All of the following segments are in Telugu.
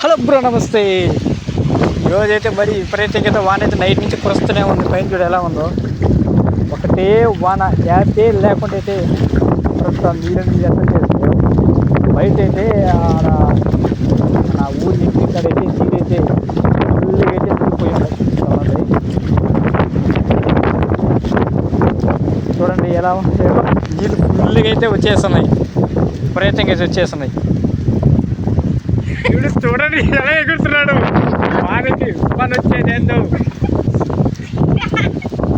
హలో బ్రో నమస్తే. ఈరోజు అయితే మరి విపరీతంగా వాన అయితే నైట్ నుంచి కురుస్తూనే ఉంది. పైన చూడ ఎలా ఉందో. ఒకటే వాన యాపే లేకుండా అయితే ప్రస్తుతం నీళ్ళు నీళ్ళు ఎంత చేస్తాయో బయట అయితే ఆడ ఊరి ఇంటి కాడ అయితే నీరైతే ఫుల్గా అయితే నిండిపోయి చూడండి ఎలా ఉంటాయో నీళ్ళు ఫుల్గా అయితే వచ్చేస్తున్నాయి. విపరీతంగా అయితే వచ్చేస్తున్నాయి. ఇప్పుడు చూడండి ఎలా ఎగురుతున్నాడు? వానికి పని వచ్చేది ఏందో.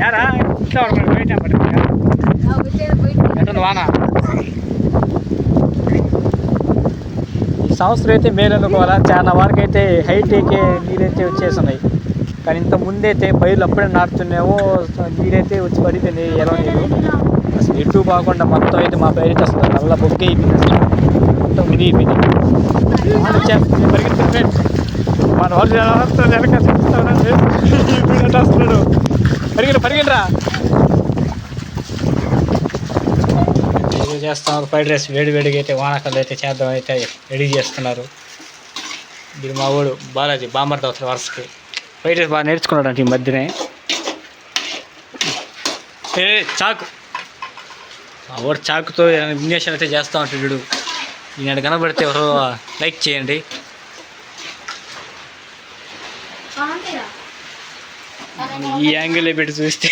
యారా ఇంట్లో బయట ఎట్టుంది వాన? సంవత్సరం అయితే మేలు అనుకోవాలా? చాలా వరకు అయితే హైటేకే నీరైతే వచ్చేస్తున్నాయి కానీ ఇంత ముందైతే బయలు అప్పుడే నాటుతున్నామో నీరైతే వచ్చి పడితే ఎలా నీరు అసలు ఎటు బాగుండా మొత్తం అయితే మా పైరు అయితే అసలు నల్ల బొక్క అయిపోయింది అసలు. మొత్తం ఇది వాన వచ్చేస్తుంది పరిగెత్తుతున్నాడు మన వాళ్ళు వెనక వస్తున్నాడు పరిగెడు పరిగెడరా. చేస్తున్నారు? ఫ్రైడ్ రైస్ వేడి వేడిగా అయితే వానకాలు అయితే చేద్దాం అయితే రెడీ చేస్తున్నారు. ఇది మా ఊడు బాలాజీ బాంబర్ అవుతారు వరుసకి. ఫ్రైడ్ రైస్ బాగా నేర్చుకున్నాడు అంటే ఈ మధ్యనే. చాకు. వాడు చాకుతో ఇంజక్షన్ అయితే చేస్తూ ఉంటాడు వీడు. ఈనాడు కనబడితే ఎవరో లైక్ చేయండి. ఈ యాంగిల్ పెట్టి చూస్తే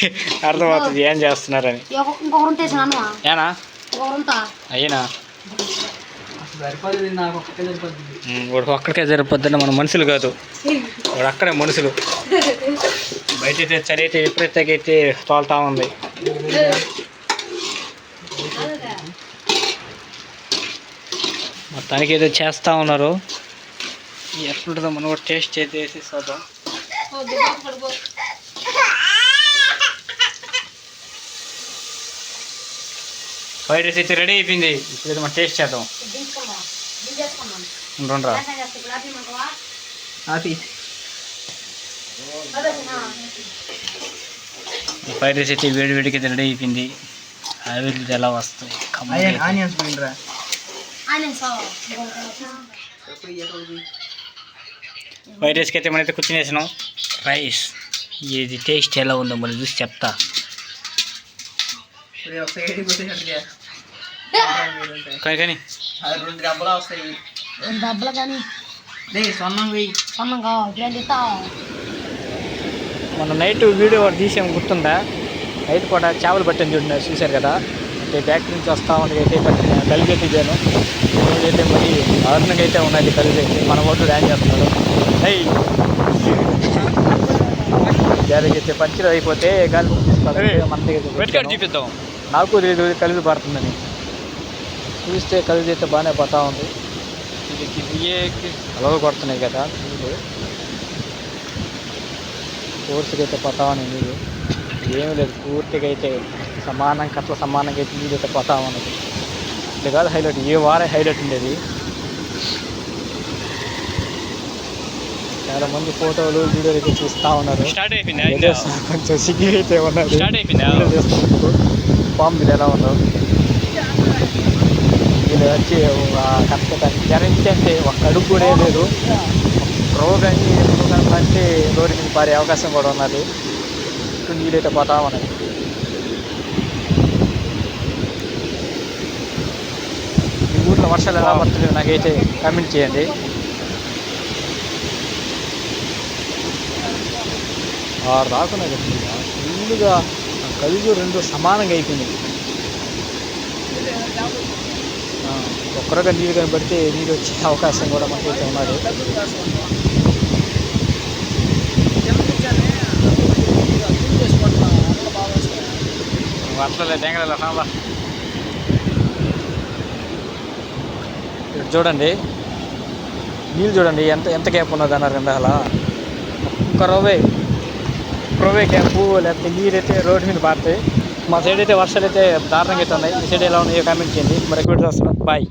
అర్థమవుతుంది ఏం చేస్తున్నారని. ఏనా? ఇంకొకరు ఉంటా. అయ్యేనా? వాడు అక్కడికే సరిపోద్దని మన మనుషులు కాదు. వాడు అక్కడే మనుషులు. బయట అయితే చలి అయితే విపరీతంగా అయితే తోలుతా ఉంది. మొత్తానికి ఏదో చేస్తూ ఉన్నారు. ఎట్లుంటుందో మనం కూడా టేస్ట్ చేసి ఫ్రైడ్ రైస్ అయితే రెడీ అయిపోయింది. ఇప్పుడు మనం టేస్ట్ చేద్దాం. ఉండరా ఫ్రైడ్ రైస్ అయితే వేడి వేడికి అయితే రెడీ అయిపోయింది. ఆవిరి ఎలా వస్తాయి. ఆనియన్స్ ఫ్రైడ్ రైస్కి అయితే మనమైతే కూర్చుని వేసినాం. రైస్ ఇది టేస్ట్ ఎలా ఉందో మరి చూసి చెప్తా. కానీ కానీ. అది రెండు డబ్బులు వస్తాయి. డబ్బులు కానీ. దే సొన్నం వెయ్యి సొన్నం కావాలి ఇలాంటి ఇస్తావా? మన నైట్ వీడియో తీసాము గుర్తుందా? నైట్ కూడా చేపలు పట్టాను చూడండి చూశారు కదా? అంటే బ్యాక్ నుంచి వస్తా ఉంది అయితే పట్టిన కలిగి అయితే ఈరోజు అయితే మరి దారుణంగా అయితే ఉన్నది కలిగి అయితే మన ఓట్లు డ్యాన్ చేస్తున్నాడు అయ్యి జరిగితే పంచర్ అయిపోతే గాలి మన దగ్గర చూపిద్దాం. నాకు తెలియదు కలిగి పడుతుందని. చూస్తే కలిగి అయితే బాగానే పోతా ఉంది. ఇది అలవ కొడుతున్నాయి కదా నీళ్ళు. ఫోర్స్గా అయితే పోతా ఉన్నాయి నీళ్ళు. ఏమీ లేదు పూర్తిగా అయితే సమానంగా అట్లా సమానంగా అయితే నీళ్ళు అయితే పోతా ఉన్నది. ఇది కాదు హైలైట్ ఏ వారం హైలైట్ ఉండేది. చాలా మంది ఫోటోలు వీడియోలు అయితే చూస్తూ ఉన్నారు. కొంచెం సిగ్గు అయితే ఉన్నది. మీరు ఎలా ఉన్నావు? వీళ్ళు వచ్చి కష్టపడి జరించి అంటే ఒక అడుగు కూడా లేదు. రోగాన్ని రోగాన్ని అంటే రోడ్డు మీద పారే అవకాశం కూడా ఉన్నది. నీళ్ళైతే పోతా ఉన్నది మీ ఊర్లో వర్షాలు ఎలా పడుతున్నాయో నాకైతే కామెంట్ చేయండి. ఆరు రాకున్నది ఫుల్గా కలిగి రెండు సమానంగా అయిపోయింది ఒక్కరుగా నీళ్ళు కనబడితే నీళ్ళు వచ్చే అవకాశం కూడా మనకైతే ఉన్నది. అట్లా డెంగల ఇక్కడ చూడండి. నీళ్ళు చూడండి ఎంత ఎంత గ్యాప్ ఉన్నది అన్నారు కింద అలా. ఒక్క రవ్వే ప్రొవే క్యాంపు లేకపోతే నీరైతే రోడ్డు మీద పారుతాయి మా సైడ్ అయితే వర్షాలు అయితే దారుణంగా అయితే ఉన్నాయి. మీ సైడ్ ఎలా ఉన్నాయో కామెంట్ చేయండి. మరి ఎక్కడ వస్తున్నాం బాయ్